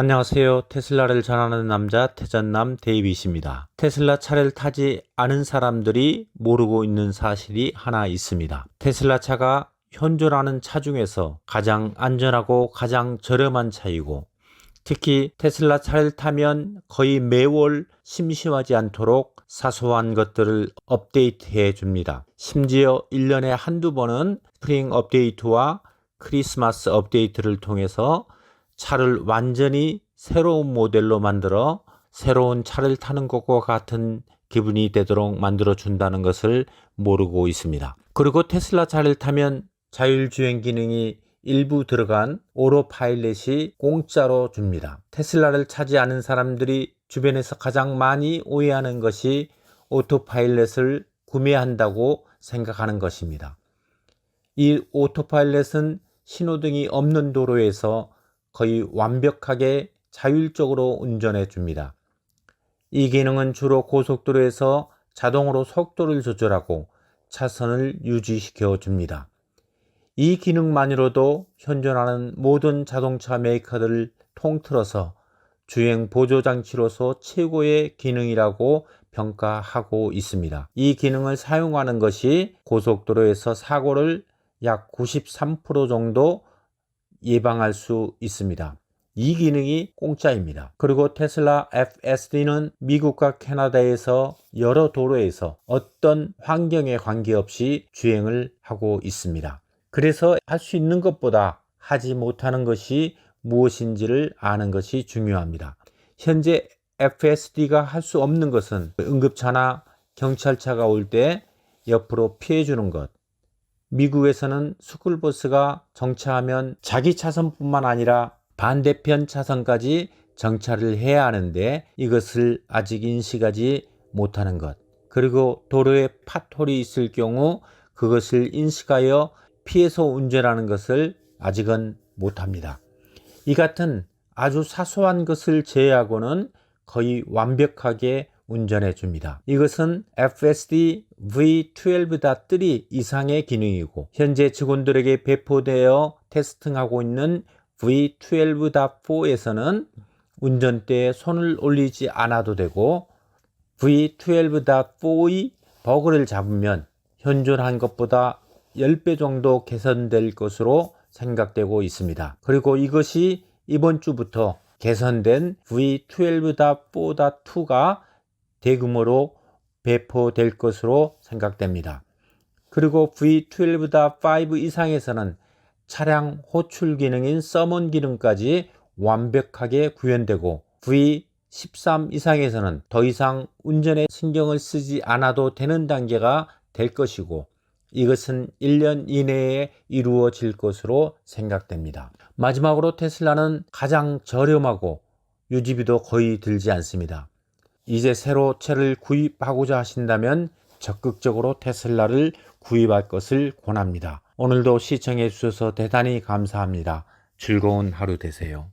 안녕하세요. 테슬라를 전하는 남자 태전남 데이빗입니다. 테슬라 차를 타지 않은 사람들이 모르고 있는 사실이 하나 있습니다. 테슬라 차가 현존하는 차 중에서 가장 안전하고 가장 저렴한 차이고 특히 테슬라 차를 타면 거의 매월 심심하지 않도록 사소한 것들을 업데이트해 줍니다. 심지어 1년에 한두 번은 스프링 업데이트와 크리스마스 업데이트를 통해서 차를 완전히 새로운 모델로 만들어 새로운 차를 타는 것과 같은 기분이 되도록 만들어 준다는 것을 모르고 있습니다. 그리고 테슬라 차를 타면 자율주행 기능이 일부 들어간 오로 파일렛이 공짜로 줍니다. 테슬라를 차지 않은 사람들이 주변에서 가장 많이 오해하는 것이 오토 파일렛을 구매한다고 생각하는 것입니다. 이 오토 파일렛은 신호등이 없는 도로에서 거의 완벽하게 자율적으로 운전해 줍니다. 이 기능은 주로 고속도로에서 자동으로 속도를 조절하고 차선을 유지시켜 줍니다. 이 기능만으로도 현존하는 모든 자동차 메이커들을 통틀어서 주행 보조 장치로서 최고의 기능이라고 평가하고 있습니다. 이 기능을 사용하는 것이 고속도로에서 사고를 약 93% 정도 예방할 수 있습니다. 이 기능이 공짜입니다. 그리고 테슬라 FSD는 미국과 캐나다에서 여러 도로에서 어떤 환경에 관계없이 주행을 하고 있습니다. 그래서 할 수 있는 것보다 하지 못하는 것이 무엇인지를 아는 것이 중요합니다. 현재 FSD가 할 수 없는 것은 응급차나 경찰차가 올 때 옆으로 피해 주는 것, 미국에서는 스쿨버스가 정차하면 자기 차선뿐만 아니라 반대편 차선까지 정차를 해야 하는데 이것을 아직 인식하지 못하는 것. 그리고 도로에 파톨이 있을 경우 그것을 인식하여 피해서 운전하는 것을 아직은 못합니다. 이 같은 아주 사소한 것을 제외하고는 거의 완벽하게 운전해 줍니다. 이것은 FSD V12.3 이상의 기능이고 현재 직원들에게 배포되어 테스팅하고 있는 V12.4에서는 운전대에 손을 올리지 않아도 되고 V12.4의 버그를 잡으면 현존한 것보다 10배 정도 개선될 것으로 생각되고 있습니다. 그리고 이것이 이번 주부터 개선된 V12.4.2가 대규모로 배포될 것으로 생각됩니다. 그리고 V12.5 이상에서는 차량 호출 기능인 서먼 기능까지 완벽하게 구현되고 V13 이상에서는 더 이상 운전에 신경을 쓰지 않아도 되는 단계가 될 것이고 이것은 1년 이내에 이루어질 것으로 생각됩니다. 마지막으로 테슬라는 가장 저렴하고 유지비도 거의 들지 않습니다. 이제 새로 차를 구입하고자 하신다면 적극적으로 테슬라를 구입할 것을 권합니다. 오늘도 시청해 주셔서 대단히 감사합니다. 즐거운 하루 되세요.